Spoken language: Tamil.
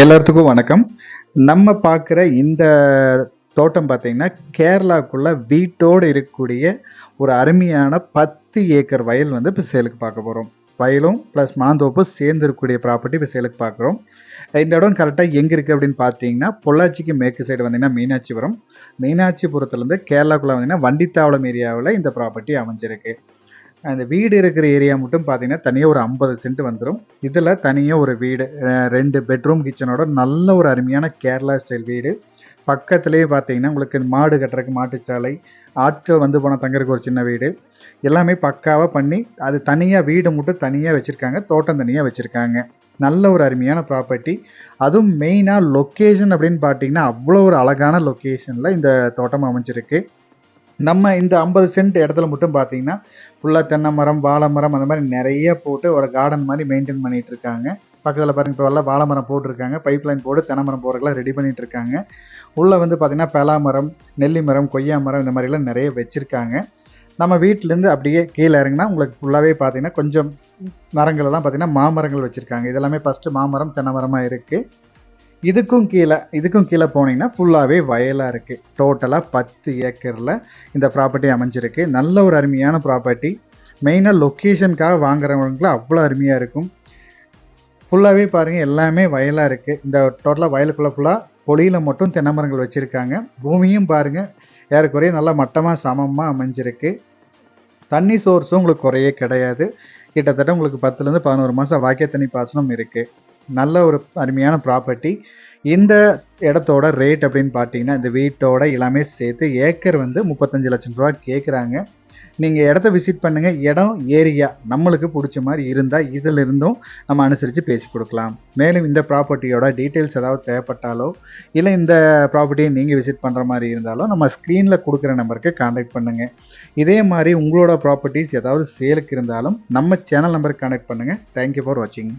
எல்லாத்துக்கும் வணக்கம். நம்ம பார்க்குற இந்த தோட்டம் பார்த்தீங்கன்னா கேரளாக்குள்ள வீட்டோடு இருக்கக்கூடிய ஒரு அருமையான பத்து ஏக்கர் வயல் வந்து இப்போ சேலுக்கு பார்க்க போகிறோம் வயலும் ப்ளஸ் மாந்தோப்பும் சேர்ந்து இருக்கக்கூடிய ப்ராப்பர்ட்டி இப்போ சேலுக்கு பார்க்குறோம். இந்த இடம் கரெக்டாக எங்கே இருக்குது அப்படின்னு பார்த்தீங்கன்னா பொள்ளாச்சிக்கு மேற்கு சைடு வந்தீங்கன்னா மீனாட்சிபுரம். மீனாட்சிபுரத்துலேருந்து கேரளாக்குள்ளே வந்தீங்கன்னா வண்டித்தாவளம் ஏரியாவில் இந்த ப்ராப்பர்ட்டி அமைஞ்சிருக்கு. அந்த வீடு இருக்கிற ஏரியா மட்டும் பார்த்தீங்கன்னா தனியாக ஒரு ஐம்பது சென்ட் வந்துடும் இதில் தனியாக ஒரு வீடு ரெண்டு பெட்ரூம் கிச்சனோட நல்ல ஒரு அருமையான கேரளா ஸ்டைல் வீடு. பக்கத்துலேயே பார்த்தீங்கன்னா உங்களுக்கு மாடு கட்டுறதுக்கு மாட்டுச்சாலை ஆட்கள் வந்து போனால் தங்கறதுக்கு ஒரு சின்ன வீடு. எல்லாமே பக்காவாக பண்ணி அது தனியாக வீடு மட்டும் தனியாக வச்சுருக்காங்க தோட்டம் தனியாக வச்சுருக்காங்க. நல்ல ஒரு அருமையான ப்ராப்பர்ட்டி அதுவும் மெயினாக லொக்கேஷன் அப்படின்னு பார்த்தீங்கன்னா அவ்வளோ ஒரு அழகான லொக்கேஷனில் இந்த தோட்டம் அமைஞ்சிருக்கு. நம்ம இந்த ஐம்பது சென்ட் இடத்துல மட்டும் பார்த்தீங்கன்னா ஃபுல்லாக தென்னை மரம் வாழை மரம் அந்த மாதிரி நிறைய போட்டு ஒரு கார்டன் மாதிரி மெயின்டைன் பண்ணிட்டு இருக்காங்க. பக்கத்தில் பாருங்க இப்போ எல்லாம் வாழை மரம் போட்டிருக்காங்க. பைப் லைன் போட்டு தென்னை மரம் போடுறதுலாம் ரெடி பண்ணிட்டு இருக்காங்க. உள்ளே வந்து பார்த்தீங்கன்னா பலா மரம் நெல்லி மரம் கொய்யா மரம் இந்த மாதிரிலாம் நிறைய வச்சுருக்காங்க. நம்ம வீட்டிலேருந்து அப்படியே கீழே இறங்கினா உங்களுக்கு ஃபுல்லாகவே பார்த்தீங்கன்னா கொஞ்சம் மரங்கள் எல்லாம் பார்த்தீங்கன்னா மாமரங்கள் வச்சுருக்காங்க. இதெல்லாமே ஃபஸ்ட்டு மாமரம் தென்னை மரமாக இருக்குது இதுக்கும் கீழே இதுக்கும் கீழே போனீங்கன்னா ஃபுல்லாகவே வயலாக இருக்குது டோட்டலாக பத்து ஏக்கரில் இந்த ப்ராப்பர்ட்டி அமைஞ்சிருக்கு. நல்ல ஒரு அருமையான ப்ராப்பர்ட்டி மெயினாக லொக்கேஷனுக்காக வாங்குறவங்களுக்குலாம் அவ்வளோ அருமையாக இருக்கும். ஃபுல்லாகவே பாருங்கள் எல்லாமே வயலாக இருக்குது இந்த டோட்டலாக வயலுக்குள்ளே ஃபுல்லாக பொலியில் மட்டும் தென்னை மரங்கள் வச்சுருக்காங்க. பூமியும் பாருங்கள் ஏறக்குறைய நல்லா மட்டமாக சமமாக அமைஞ்சிருக்கு. தண்ணி சோர்ஸும் உங்களுக்கு குறையே கிடையாது. கிட்டத்தட்ட உங்களுக்கு பத்துலேருந்து பதினோரு மாதம் வாக்கிய தண்ணி பாசனம் இருக்குது நல்ல ஒரு அருமையான ப்ராப்பர்ட்டி இந்த இடத்தோட ரேட் அப்படின்னு பார்த்தீங்கன்னா இந்த வீட்டோட எல்லாமே சேர்த்து ஏக்கர் வந்து முப்பத்தஞ்சு லட்சம் ரூபா கேட்குறாங்க நீங்கள் இடத்த விசிட் பண்ணுங்கள் இடம் ஏரியா நம்மளுக்கு பிடிச்ச மாதிரி இருந்தால் இதில் இருந்தும் நம்ம அனுசரித்து பேசி கொடுக்கலாம். மேலும் இந்த ப்ராப்பர்ட்டியோட டீட்டெயில்ஸ் ஏதாவது தேவைப்பட்டாலோ இல்லை இந்த ப்ராப்பர்ட்டியை நீங்கள் விசிட் பண்ணுற மாதிரி இருந்தாலோ நம்ம ஸ்க்ரீனில் கொடுக்குற நம்பருக்கு காண்டாக்ட் பண்ணுங்கள் இதே மாதிரி உங்களோட ப்ராப்பர்ட்டிஸ் ஏதாவது சேலுக்கு இருந்தாலும் நம்ம சேனல் நம்பருக்கு காண்டாக்ட் பண்ணுங்கள் தேங்க்யூ ஃபார் வாட்சிங்